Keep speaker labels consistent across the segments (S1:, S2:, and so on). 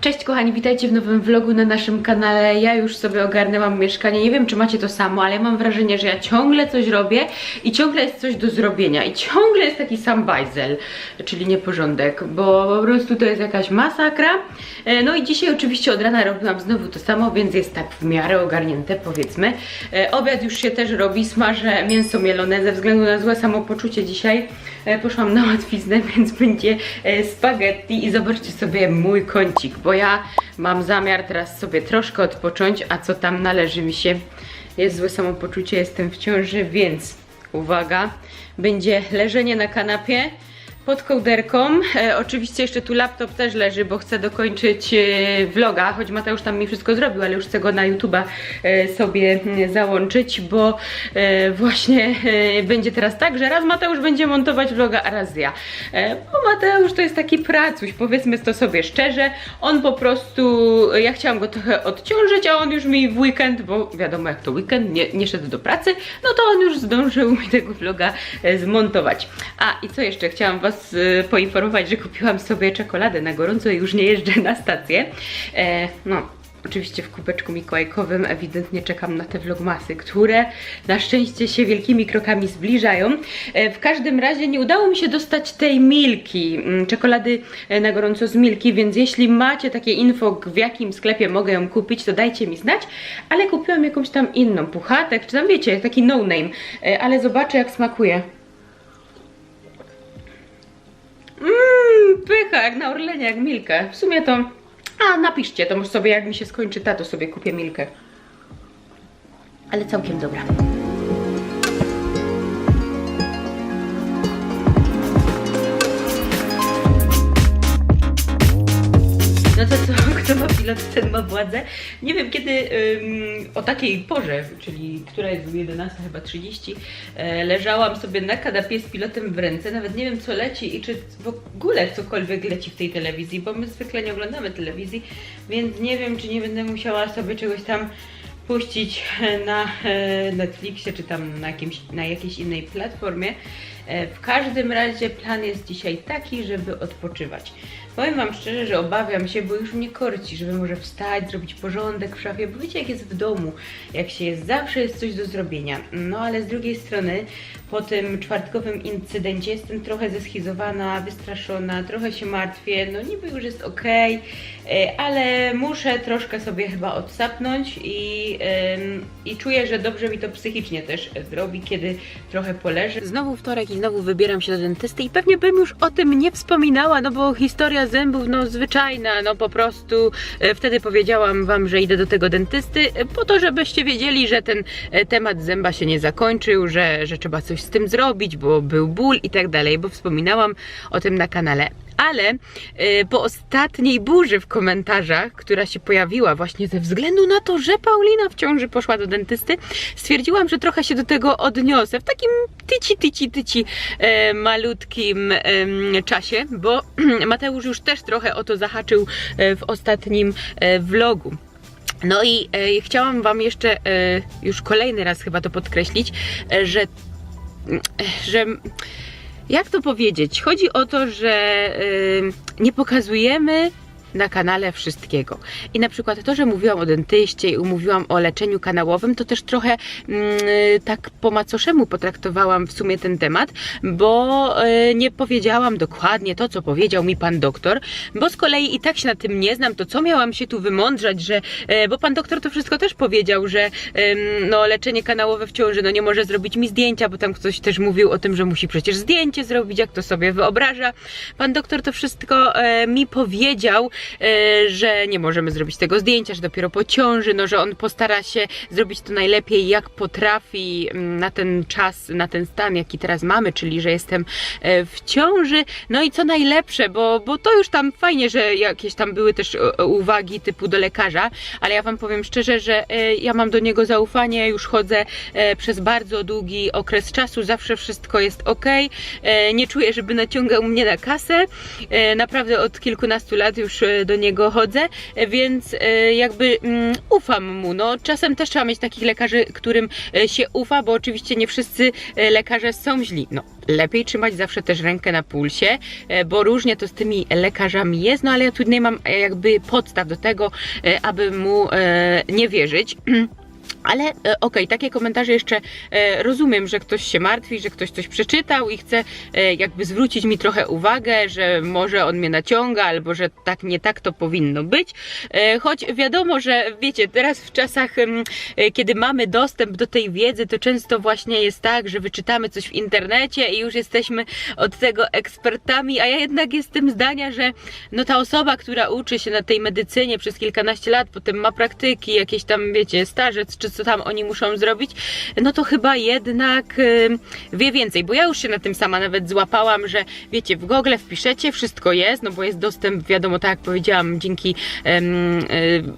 S1: Cześć kochani, witajcie w nowym vlogu na naszym kanale. Ja już sobie ogarnęłam mieszkanie. Nie wiem, czy macie to samo, ale mam wrażenie, że ja ciągle coś robię i ciągle jest coś do zrobienia i ciągle jest taki sam bajzel, czyli nieporządek, bo po prostu to jest jakaś masakra. E, No i dzisiaj oczywiście od rana robiłam znowu to samo, więc jest tak w miarę ogarnięte, powiedzmy. E, Obiad już się też robi, smażę mięso mielone ze względu na złe samopoczucie dzisiaj. e, Poszłam na łatwiznę, więc będzie spaghetti i zobaczcie sobie mój kącik, bo ja mam zamiar teraz sobie troszkę odpocząć, a co tam należy mi się. Jest złe samopoczucie, jestem w ciąży, więc uwaga, będzie leżenie na kanapie pod kołderką. E, oczywiście jeszcze tu laptop też leży, bo chcę dokończyć e, vloga, choć Mateusz tam mi wszystko zrobił, ale już chcę go na YouTube'a e, sobie mm, załączyć, bo e, właśnie e, będzie teraz tak, że raz Mateusz będzie montować vloga, a raz ja. E, bo Mateusz to jest taki pracuś, powiedzmy to sobie szczerze. On po prostu, ja chciałam go trochę odciążyć, a on już mi w weekend, bo wiadomo jak to weekend, nie, nie szedł do pracy, no to on już zdążył mi tego vloga e, zmontować. A i co jeszcze? Chciałam Was e, poinformować, że kupiłam sobie czekoladę na gorąco i już nie jeżdżę na stację. E, no, Oczywiście w kubeczku mikołajkowym ewidentnie czekam na te vlogmasy, które na szczęście się wielkimi krokami zbliżają. E, W każdym razie nie udało mi się dostać tej Milki, mm, czekolady e, na gorąco z Milki, więc jeśli macie takie info, w jakim sklepie mogę ją kupić, to dajcie mi znać, ale kupiłam jakąś tam inną, puchatek, czy tam wiecie, taki no name, E, ale zobaczę jak smakuje. Mmm, pycha, jak na Orlenie, jak Milkę. W sumie to... A, napiszcie, to może sobie, jak mi się skończy ta, to sobie kupię Milkę. Ale całkiem dobra. Pilot, ten ma władzę. Nie wiem kiedy ym, o takiej porze, czyli która jest 11 chyba 30, e, leżałam sobie na kanapie z pilotem w ręce. Nawet nie wiem co leci i czy w ogóle cokolwiek leci w tej telewizji, bo my zwykle nie oglądamy telewizji, więc nie wiem czy nie będę musiała sobie czegoś tam puścić na e, Netflixie czy tam na, jakimś, na jakiejś innej platformie. E, W każdym razie plan jest dzisiaj taki, żeby odpoczywać. Powiem Wam szczerze, że obawiam się, bo już mnie korci, żeby może wstać, zrobić porządek w szafie, bo wiecie jak jest w domu, jak się jest, zawsze jest coś do zrobienia. No ale z drugiej strony, po tym czwartkowym incydencie jestem trochę zeschizowana, wystraszona, trochę się martwię, no niby już jest okej, e, ale muszę troszkę sobie chyba odsapnąć i, i czuję, że dobrze mi to psychicznie też zrobi, kiedy trochę poleżę. Znowu wtorek i znowu wybieram się do dentysty i pewnie bym już o tym nie wspominała, no bo historia zębów, no zwyczajna, no po prostu e, wtedy powiedziałam Wam, że idę do tego dentysty, e, po to, żebyście wiedzieli, że ten e, temat zęba się nie zakończył, że, że trzeba coś z tym zrobić, bo był ból i tak dalej, bo wspominałam o tym na kanale. Ale e, po ostatniej burzy w komentarzach, która się pojawiła właśnie ze względu na to, że Paulina w ciąży poszła do dentysty, stwierdziłam, że trochę się do tego odniosę w takim tyci, tyci, tyci e, malutkim czasie, bo Mateusz już też trochę o to zahaczył e, w ostatnim e, vlogu. No i e, chciałam Wam jeszcze e, już kolejny raz chyba to podkreślić, e, że, że jak to powiedzieć? Chodzi o to, że nie pokazujemy na kanale wszystkiego. I na przykład to, że mówiłam o dentyście i mówiłam o leczeniu kanałowym, to też trochę mm, tak po macoszemu potraktowałam w sumie ten temat, bo y, nie powiedziałam dokładnie to, co powiedział mi pan doktor, bo z kolei i tak się na tym nie znam, to co miałam się tu wymądrzać, że, y, bo pan doktor to wszystko też powiedział, że no, leczenie kanałowe w ciąży, no nie może zrobić mi zdjęcia, bo tam ktoś też mówił o tym, że musi przecież zdjęcie zrobić, jak to sobie wyobraża. Pan doktor to wszystko e, mi powiedział, e, że nie możemy zrobić tego zdjęcia, że dopiero po ciąży, no że on postara się zrobić to najlepiej jak potrafi mm, na ten czas, na ten stan, jaki teraz mamy, czyli że jestem e, w ciąży. No i co najlepsze, bo, bo to już tam fajnie, że jakieś tam były też e, uwagi typu do lekarza, ale ja Wam powiem szczerze, że e, ja mam do niego zaufanie, już chodzę e, przez bardzo długi okres czasu, zawsze wszystko jest ok, nie czuję, żeby naciągał mnie na kasę. E, Naprawdę od kilkunastu lat już e, e, do niego chodzę, więc e, jakby mm, ufam mu. No, czasem też trzeba mieć takich lekarzy, którym e, się ufa, bo oczywiście nie wszyscy e, lekarze są źli. No, lepiej trzymać zawsze też rękę na pulsie, bo różnie to z tymi lekarzami jest, no ale ja tu nie mam jakby podstaw do tego, aby mu nie wierzyć. Ale e, okej, takie komentarze jeszcze e, rozumiem, że ktoś się martwi, że ktoś coś przeczytał i chce e, jakby zwrócić mi trochę uwagę, że może on mnie naciąga, albo że tak nie tak to powinno być. Choć wiadomo, że wiecie, teraz w czasach, kiedy mamy dostęp do tej wiedzy, to często właśnie jest tak, że wyczytamy coś w internecie i już jesteśmy od tego ekspertami, a ja jednak jestem zdania, że no ta osoba, która uczy się na tej medycynie przez kilkanaście lat, potem ma praktyki, jakieś tam, wiecie, stażec, czy co tam oni muszą zrobić, no to chyba jednak wie więcej, bo ja już się na tym sama nawet złapałam, że wiecie, w Google wpiszecie, wszystko jest, no bo jest dostęp, wiadomo, tak jak powiedziałam, dzięki y,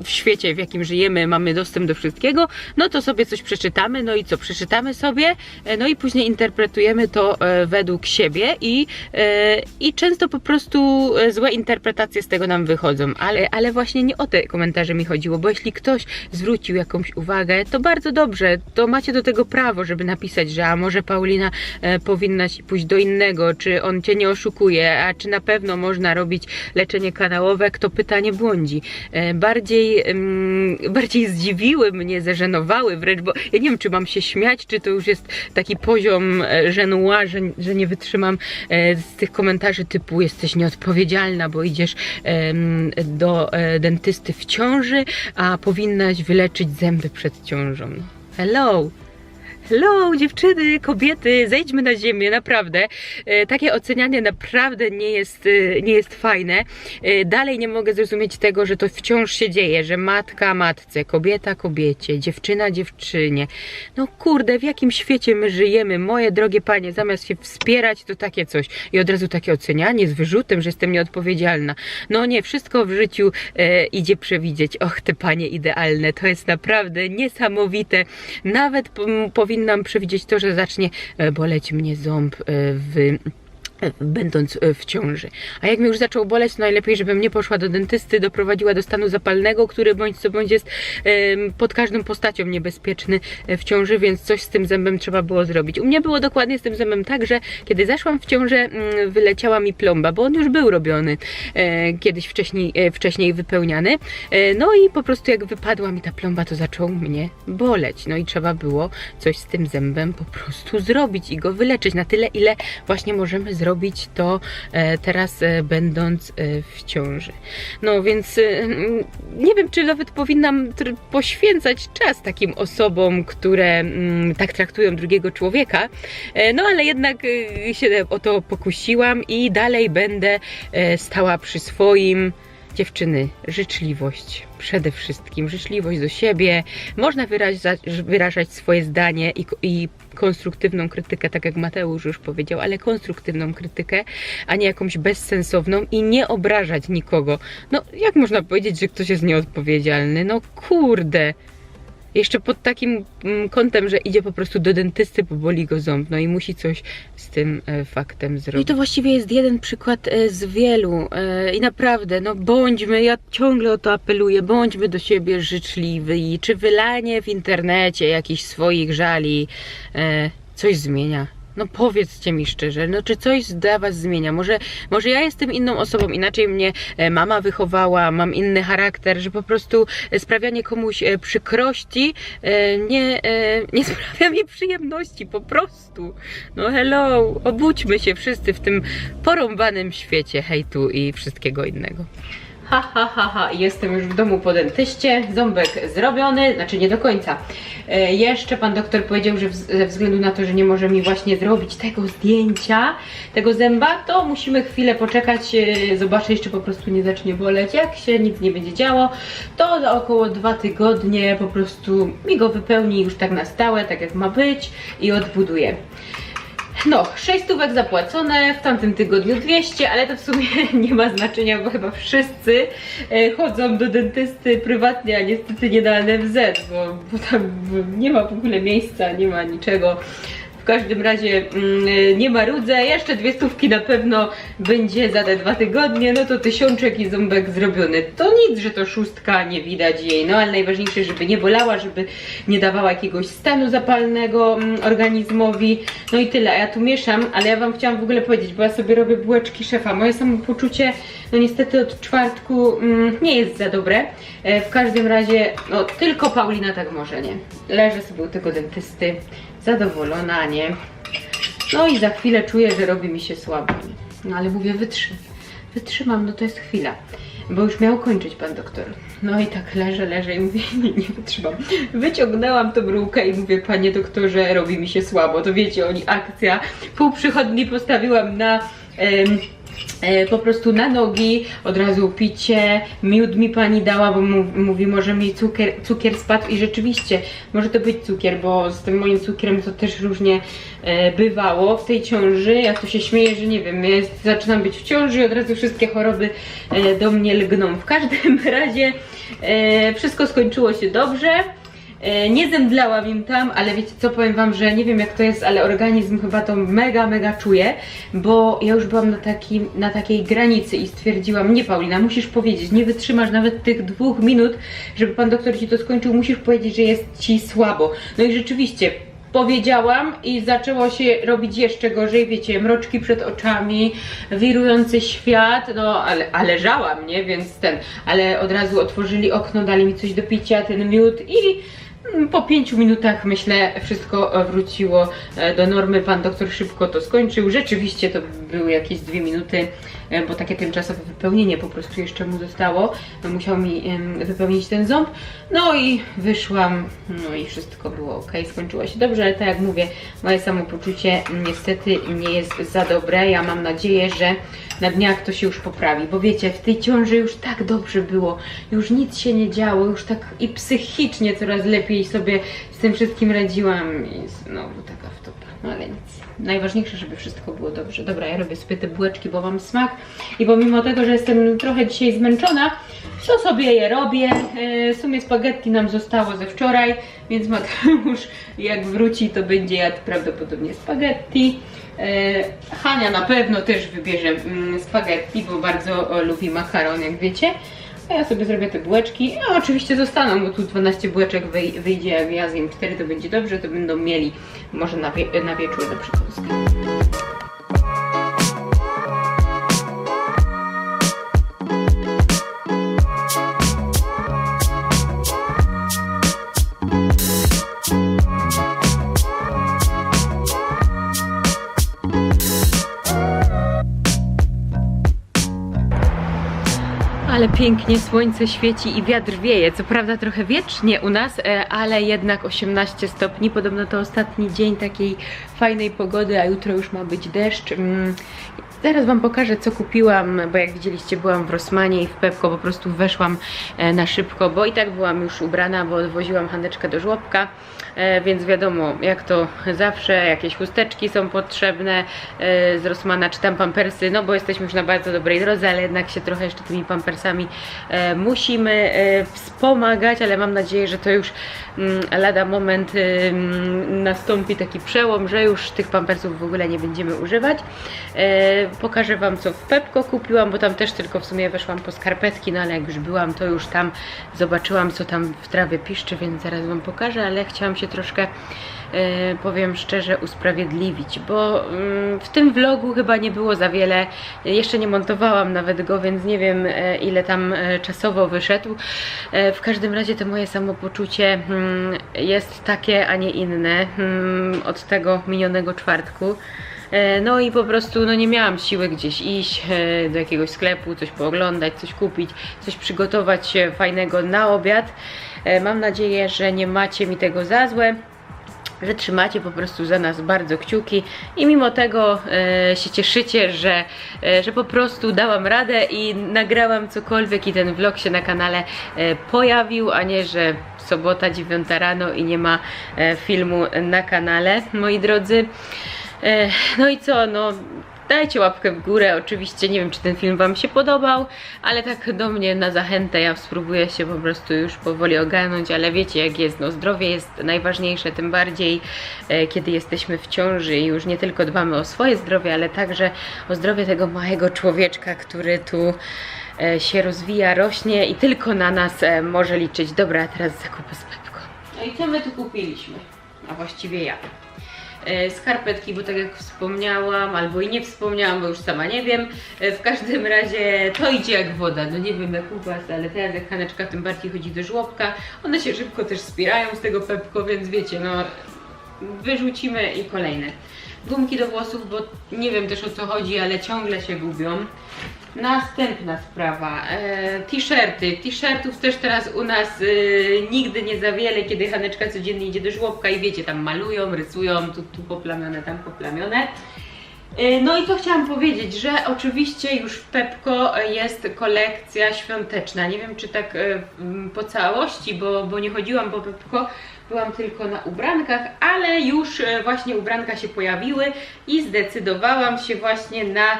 S1: w świecie, w jakim żyjemy, mamy dostęp do wszystkiego, no to sobie coś przeczytamy, no i co, przeczytamy sobie, e, no i później interpretujemy to e, według siebie i, e, i często po prostu złe interpretacje z tego nam wychodzą, ale, ale właśnie nie o te komentarze mi chodziło, bo jeśli ktoś zwrócił jakąś uwagę, to bardzo dobrze, to macie do tego prawo, żeby napisać, że a może Paulina e, powinna się pójść do innego, czy on cię nie oszukuje, a czy na pewno można robić leczenie kanałowe, kto pyta nie błądzi. E, bardziej, mm, bardziej zdziwiły mnie, zażenowały wręcz, bo ja nie wiem, czy mam się śmiać, czy to już jest taki poziom e, żenua, że, że nie wytrzymam e, z tych komentarzy typu jesteś nieodpowiedzialna, bo idziesz em, do e, dentysty w ciąży, a powinnaś wyleczyć zęby przed ciążą. Hello! Hello, dziewczyny, kobiety, zejdźmy na ziemię, naprawdę. E, takie ocenianie naprawdę nie jest, e, nie jest fajne. E, dalej nie mogę zrozumieć tego, że to wciąż się dzieje, że matka matce, kobieta kobiecie, dziewczyna dziewczynie. No kurde, w jakim świecie my żyjemy, moje drogie panie, zamiast się wspierać, to takie coś. I od razu takie ocenianie z wyrzutem, że jestem nieodpowiedzialna. No nie, wszystko w życiu e, idzie przewidzieć. Och, te panie idealne, to jest naprawdę niesamowite. Nawet p- powinnam przewidzieć to, że zacznie e, boleć mnie ząb e, w będąc e, w ciąży. A jak mi już zaczął boleć, najlepiej, żebym nie poszła do dentysty, doprowadziła do stanu zapalnego, który bądź co bądź jest pod każdą postacią niebezpieczny e, w ciąży, więc coś z tym zębem trzeba było zrobić. U mnie było dokładnie z tym zębem tak, że kiedy zaszłam w ciążę, mm, wyleciała mi plomba, bo on już był robiony e, kiedyś wcześniej, wcześniej wypełniany. No i po prostu jak wypadła mi ta plomba, to zaczął mnie boleć. No i trzeba było coś z tym zębem po prostu zrobić i go wyleczyć na tyle, ile właśnie możemy zrobić to e, teraz e, będąc e, w ciąży. No więc nie wiem, czy nawet powinnam poświęcać czas takim osobom, które mm, tak traktują drugiego człowieka. No ale jednak się o to pokusiłam i dalej będę stała przy swoim. Dziewczyny, życzliwość przede wszystkim, życzliwość do siebie. Można wyrażać, wyrażać swoje zdanie i, i konstruktywną krytykę, tak jak Mateusz już powiedział, ale konstruktywną krytykę, a nie jakąś bezsensowną i nie obrażać nikogo. No, jak można powiedzieć, że ktoś jest nieodpowiedzialny? No kurde. Jeszcze pod takim mm, kątem, że idzie po prostu do dentysty, bo boli go ząb, no i musi coś z tym e, faktem zrobić. I to właściwie jest jeden przykład e, z wielu. E, I naprawdę, no bądźmy, ja ciągle o to apeluję, bądźmy do siebie życzliwi. Czy wylanie w internecie jakichś swoich żali coś zmienia? No powiedzcie mi szczerze, no czy coś dla was zmienia? Może, może ja jestem inną osobą, inaczej mnie e, mama wychowała, mam inny charakter, że po prostu e, sprawianie komuś e, przykrości nie, nie sprawia mi przyjemności, po prostu. No hello, obudźmy się wszyscy w tym porąbanym świecie hejtu i wszystkiego innego. Ha, ha, ha, ha, jestem już w domu po dentyście, ząbek zrobiony, znaczy nie do końca. E, jeszcze pan doktor powiedział, że wz- ze względu na to, że nie może mi właśnie zrobić tego zdjęcia, tego zęba, to musimy chwilę poczekać, e, zobaczyć, czy po prostu nie zacznie boleć. Jak się nic nie będzie działo, to za około dwa tygodnie po prostu mi go wypełni już tak na stałe, tak jak ma być i odbuduje. No, 6 stówek zapłacone, w tamtym tygodniu 200, ale to w sumie nie ma znaczenia, bo chyba wszyscy e, chodzą do dentysty prywatnie, a niestety nie na NFZ, bo, bo tam nie ma w ogóle miejsca, nie ma niczego. W każdym razie mm, nie marudzę, jeszcze dwie stówki na pewno będzie za te dwa tygodnie, no to tysiączek i ząbek zrobiony. To nic, że to szóstka, nie widać jej, no ale najważniejsze, żeby nie bolała, żeby nie dawała jakiegoś stanu zapalnego mm, organizmowi, no i tyle. A ja tu mieszam, ale ja wam chciałam w ogóle powiedzieć, bo ja sobie robię bułeczki szefa. Moje samopoczucie, no niestety od czwartku mm, nie jest za dobre. E, w każdym razie, no tylko Paulina tak może, nie? Leżę sobie u tego dentysty, zadowolona, nie? No i za chwilę czuję, że robi mi się słabo. No ale mówię, wytrzymam. Wytrzymam, no to jest chwila. Bo już miał kończyć pan doktor. No i tak leżę, leżę i mówię, nie, nie wytrzymam. Wyciągnęłam tą bryłkę i mówię, panie doktorze, robi mi się słabo. To wiecie, oni akcja. Pół przychodni postawiłam na... po prostu na nogi, od razu picie, miód mi pani dała, bo mówi, może mi cukier, cukier spadł i rzeczywiście może to być cukier, bo z tym moim cukrem to też różnie e, bywało w tej ciąży. Ja tu się śmieję, że nie wiem, jest, zaczynam być w ciąży i od razu wszystkie choroby e, do mnie lgną. W każdym razie e, wszystko skończyło się dobrze. E, Nie zemdlałam im tam, ale wiecie co, powiem wam, że nie wiem jak to jest, ale organizm chyba to mega, mega czuje, bo ja już byłam na, takim, na takiej granicy i stwierdziłam, nie Paulina, musisz powiedzieć, nie wytrzymasz nawet tych dwóch minut, żeby pan doktor ci to skończył, musisz powiedzieć, że jest ci słabo. No i rzeczywiście, powiedziałam i zaczęło się robić jeszcze gorzej, wiecie, mroczki przed oczami, wirujący świat, no ale, ale leżałam, nie, więc ten, ale od razu otworzyli okno, dali mi coś do picia, ten miód i po pięciu minutach myślę wszystko e, wróciło e, do normy, pan doktor szybko to skończył, rzeczywiście to były jakieś dwie minuty, e, bo takie tymczasowe wypełnienie po prostu jeszcze mu zostało, musiał mi wypełnić ten ząb, no i wyszłam, no i wszystko było ok, skończyło się dobrze, ale tak jak mówię, moje samopoczucie niestety nie jest za dobre. Ja mam nadzieję, że na dniach to się już poprawi, bo wiecie, w tej ciąży już tak dobrze było, już nic się nie działo, już tak i psychicznie coraz lepiej sobie z tym wszystkim radziłam i znowu taka wtopa, no ale nic. Najważniejsze, żeby wszystko było dobrze. Dobra, ja robię sobie te bułeczki, bo mam smak i pomimo tego, że jestem trochę dzisiaj zmęczona, to sobie je robię. E, W sumie spaghetti nam zostało ze wczoraj, więc Mateusz jak wróci, to będzie jadł prawdopodobnie spaghetti. E, Hania na pewno też wybierze mm, spaghetti, bo bardzo lubi makaron, jak wiecie. A ja sobie zrobię te bułeczki. A oczywiście zostaną, bo tu 12 bułeczek wyj- wyjdzie, jak ja zjem 4 to będzie dobrze, to będą mieli może na, wie- na wieczór na przekąskę. Pięknie słońce świeci i wiatr wieje. Co prawda trochę wiecznie u nas, e, ale jednak 18 stopni. Podobno to ostatni dzień takiej fajnej pogody, a jutro już ma być deszcz. Mm, Zaraz Wam pokażę, co kupiłam, bo jak widzieliście, byłam w Rosmanie i w Pepko, po prostu weszłam e, na szybko, bo i tak byłam już ubrana, bo odwoziłam handeczkę do żłobka, e, więc wiadomo, jak to zawsze, jakieś chusteczki są potrzebne z Rosmana, czy tam pampersy, no bo jesteśmy już na bardzo dobrej drodze, ale jednak się trochę jeszcze tymi pampersami musimy e, wspomagać, ale mam nadzieję, że to już mm, lada moment ym, nastąpi taki przełom, że już tych pampersów w ogóle nie będziemy używać. E, pokażę Wam, co w Pepko kupiłam, bo tam też tylko w sumie weszłam po skarpetki, no ale jak już byłam, to już tam zobaczyłam, co tam w trawie piszczy, więc zaraz Wam pokażę, ale chciałam się troszkę, e, powiem szczerze, usprawiedliwić, bo mm, w tym vlogu chyba nie było za wiele, jeszcze nie montowałam nawet go, więc nie wiem, e, ile tam e, czasowo wyszedł. E, W każdym razie to moje samopoczucie mm, jest takie, a nie inne mm, od tego minionego czwartku. No i po prostu no nie miałam siły gdzieś iść do jakiegoś sklepu, coś pooglądać, coś kupić, coś przygotować fajnego na obiad. Mam nadzieję, że nie macie mi tego za złe że trzymacie po prostu za nas bardzo kciuki i mimo tego e, się cieszycie, że, e, że po prostu dałam radę i nagrałam cokolwiek i ten vlog się na kanale e, pojawił, a nie, że sobota 9 rano i nie ma e, filmu na kanale, moi drodzy. E, no i co, no Dajcie łapkę w górę, oczywiście nie wiem czy ten film Wam się podobał, ale tak do mnie na zachętę ja spróbuję się po prostu już powoli ogarnąć, ale wiecie jak jest, no zdrowie jest najważniejsze, tym bardziej e, kiedy jesteśmy w ciąży i już nie tylko dbamy o swoje zdrowie, ale także o zdrowie tego małego człowieczka, który tu e, się rozwija, rośnie i tylko na nas e, może liczyć. Dobra, teraz zakupy z Pepko. No i co my tu kupiliśmy? A właściwie ja. E, Skarpetki, bo tak jak wspomniałam, albo i nie wspomniałam, bo już sama nie wiem. E, W każdym razie to idzie jak woda. No nie wiem jak u Was, ale teraz jak Haneczka tym bardziej chodzi do żłobka, one się szybko też spierają z tego Pepko, więc wiecie, no wyrzucimy i kolejne. Gumki do włosów, bo nie wiem też o co chodzi, ale ciągle się gubią. Następna sprawa, e, t-shirty. T-shirtów też teraz u nas e, nigdy nie za wiele, kiedy Haneczka codziennie idzie do żłobka i wiecie, tam malują, rysują, tu, tu poplamione, tam poplamione. E, No i co chciałam powiedzieć, że oczywiście już w Pepko jest kolekcja świąteczna. Nie wiem czy tak e, po całości, bo, bo nie chodziłam po Pepko, byłam tylko na ubrankach, ale już e, właśnie ubranka się pojawiły i zdecydowałam się właśnie na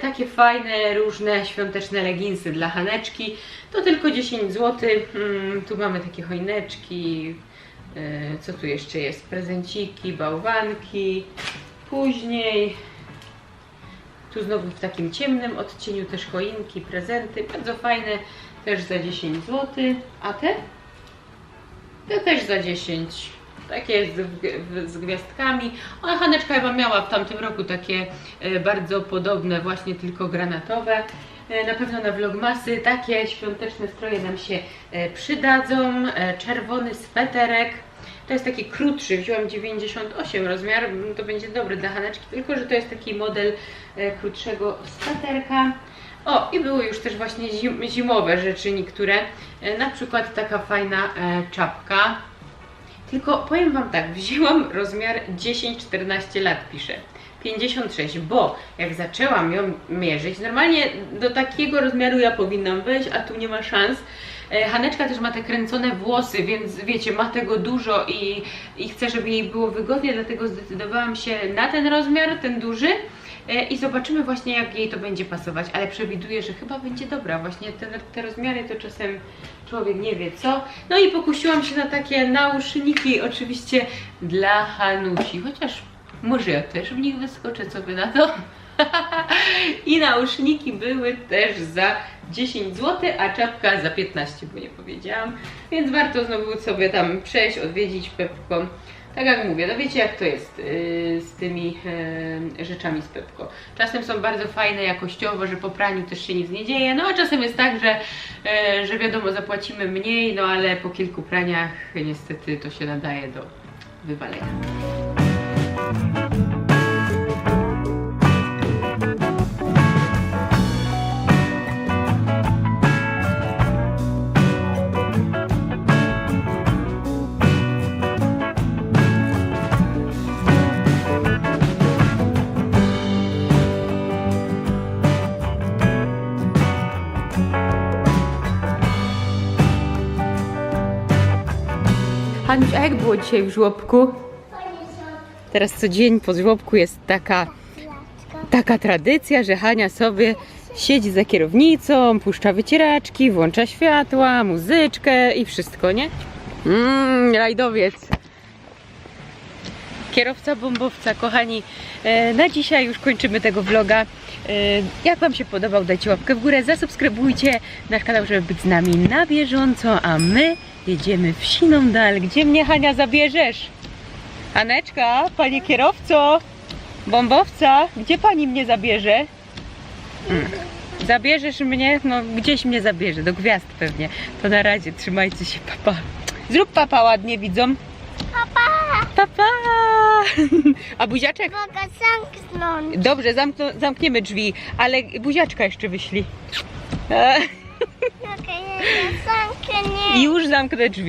S1: takie fajne, różne świąteczne leginsy dla Haneczki. To tylko 10 zł. Mm, tu mamy takie choineczki. Co tu jeszcze jest? Prezenciki, bałwanki. Później tu znowu w takim ciemnym odcieniu też choinki, prezenty, bardzo fajne, też za 10 zł. A te? Te też za 10. Takie z, z gwiazdkami. O, Haneczka chyba miała w tamtym roku takie e, bardzo podobne, właśnie tylko granatowe. E, Na pewno na vlogmasy takie świąteczne stroje nam się e, przydadzą. Czerwony sweterek. To jest taki krótszy, wziąłem 98 rozmiar, to będzie dobry dla Haneczki, tylko że to jest taki model e, krótszego sweterka. O, i były już też właśnie zim, zimowe rzeczy niektóre, e, na przykład taka fajna e, czapka. Tylko powiem Wam tak, wzięłam rozmiar 10-14 lat, piszę. 56, bo jak zaczęłam ją mierzyć, normalnie do takiego rozmiaru ja powinnam wejść, a tu nie ma szans. E, Haneczka też ma te kręcone włosy, więc wiecie, ma tego dużo i, i chcę, żeby jej było wygodnie, dlatego zdecydowałam się na ten rozmiar, ten duży. E, I zobaczymy właśnie jak jej to będzie pasować, ale przewiduję, że chyba będzie dobra. Właśnie te, te rozmiary to czasem człowiek nie wie co. No i pokusiłam się na takie nauszniki, oczywiście dla Hanusi, chociaż może ja też w nich wyskoczę, co by na to. I nauszniki były też za 10 zł, a czapka za 15, bo nie powiedziałam. Więc warto znowu sobie tam przejść, odwiedzić Pepko. Tak jak mówię, no wiecie jak to jest yy, z tymi yy, rzeczami z Pepko. Czasem są bardzo fajne jakościowo, że po praniu też się nic nie dzieje, no a czasem jest tak, że, yy, że wiadomo zapłacimy mniej, no ale po kilku praniach niestety to się nadaje do wywalenia. Hanuś, a jak było dzisiaj w żłobku? Teraz co dzień po żłobku jest taka, taka tradycja, że Hania sobie siedzi za kierownicą, puszcza wycieraczki, włącza światła, muzyczkę i wszystko, nie? Mmm, rajdowiec. Kierowca bombowca, kochani. E, na dzisiaj już kończymy tego vloga. E, jak Wam się podobał, dajcie łapkę w górę, zasubskrybujcie nasz kanał, żeby być z nami na bieżąco, a my jedziemy w siną dal. Gdzie mnie Hania zabierzesz? Aneczka, panie kierowco, bombowca, gdzie pani mnie zabierze? Mm. Zabierzesz mnie? No gdzieś mnie zabierze, do gwiazd pewnie. To na razie, trzymajcie się, papa. Zrób papa ładnie, widzą.
S2: Papa,
S1: Papa! A buziaczek?
S2: mogę zamknąć.
S1: Dobrze, zamkną, zamkniemy drzwi, ale buziaczka jeszcze wyślij. E,
S2: Okej, ja zamknę.
S1: Już zamknę drzwi.